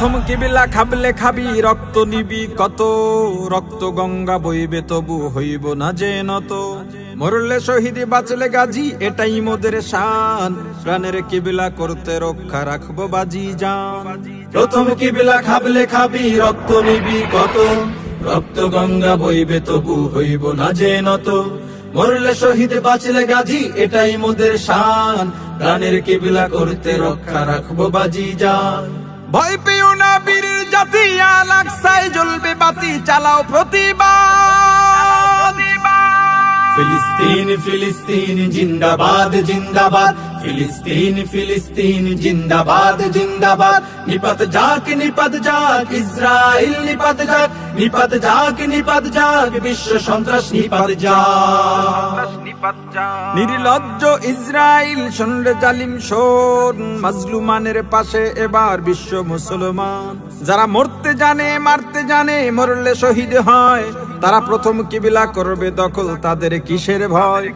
প্রথম কিবিলা খাবলে খাবি, রক্ত নিবি কত? রক্ত গঙ্গা বইবে তবু হইব না যে নত। মরলে শহীদ বাঁচলে গাজী, এটাই মোদের শান। প্রাণের কিবিলা করতে রক্ষা রাখব বাজি জান। প্রথম কিবিলা খাবলে খাবি, রক্ত নিবি কত? রক্ত গঙ্গা বইবে তবু হইব না যে নত। মরলে শহীদ বাঁচলে গাজী, এটাই মোদের শান। প্রাণের কিবিলা করতে রক্ষা রাখব বাজি জান। ভয় পেও না বীর জাতি আলাকসায় জ্বলবে বাতি চালাও প্রতিবাদ। ফিলিস্তিন ফিলিস্তিন জিন্দাবাদ জিন্দাবাদ। ফিলিস্তিন ফিলিস্তিন, জিন্দাবাদ জিন্দাবাদ। নিপাত যাক নিপাত যাক ইসরায়েল নিপাত যাক নিপাত যাক নিপাত যাক, বিশ্ব সন্ত্রাস নিপাত যাক। নির্লজ্জ ইসরায়েল শোনরে জালিম শোন মাজলুমানের পাশে এবার বিশ্ব মুসলমান। যারা মরতে জানে, মারতে জানে, মরলে শহীদ হয়। তারা প্রথম কিবিলা করবে দখল তাদের কিসের ভয়?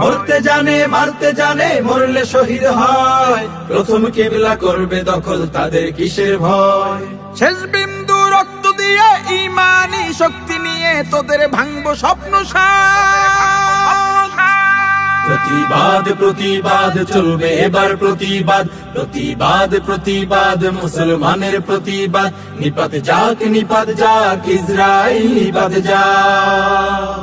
মরতে জানে মারতে জানে মরলে শহীদ হয়। প্রথম কিবিলা করবে দখল তাদের কিসের ভয়? শেষ বিন্দু রক্ত দিয়ে ইমানি শক্তি নিয়ে তোদের ভাঙবো স্বপ্ন প্রতিবাদ প্রতিবাদ চলবে, এবার প্রতিবাদ। প্রতিবাদ প্রতিবাদ, মুসলমানের প্রতিবাদ। নিপাত যাক নিপাত যাক ইসরায়েল নিপাত যাক।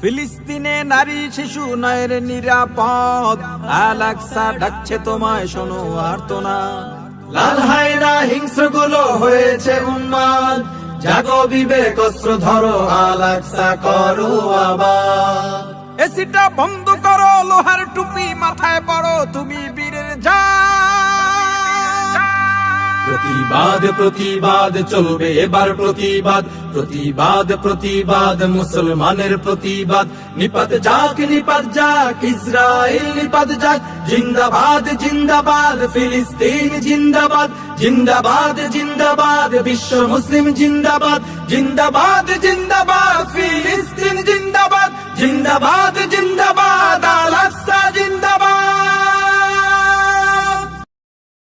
ফিলিস্তিনে নারী, শিশু, নয়ের নিরাপদ। আলাকসা ডাকছে তোমায়, শোনো আর তো না লাল হায়না হিংস্রগুলো হয়েছে উন্মাদ। জাগো বিবেক, অস্ত্র ধরো আলাকসা করো আবার এসিটা বন্ধ লোহার টুপি মাথায় পড়ো, তুমি বীরের যা প্রতিবাদ প্রতিবাদ চলবে এবার প্রতিবাদ। প্রতিবাদ প্রতিবাদ, মুসলমানের প্রতিবাদ। নিপাত যাক নিপাত যাক, ইসরায়েল নিপাত যাক। জিন্দাবাদ জিন্দাবাদ, ফিলিস্তিন জিন্দাবাদ। জিন্দাবাদ জিন্দাবাদ, বিশ্ব মুসলিম জিন্দাবাদ। জিন্দাবাদ জিন্দাবাদ।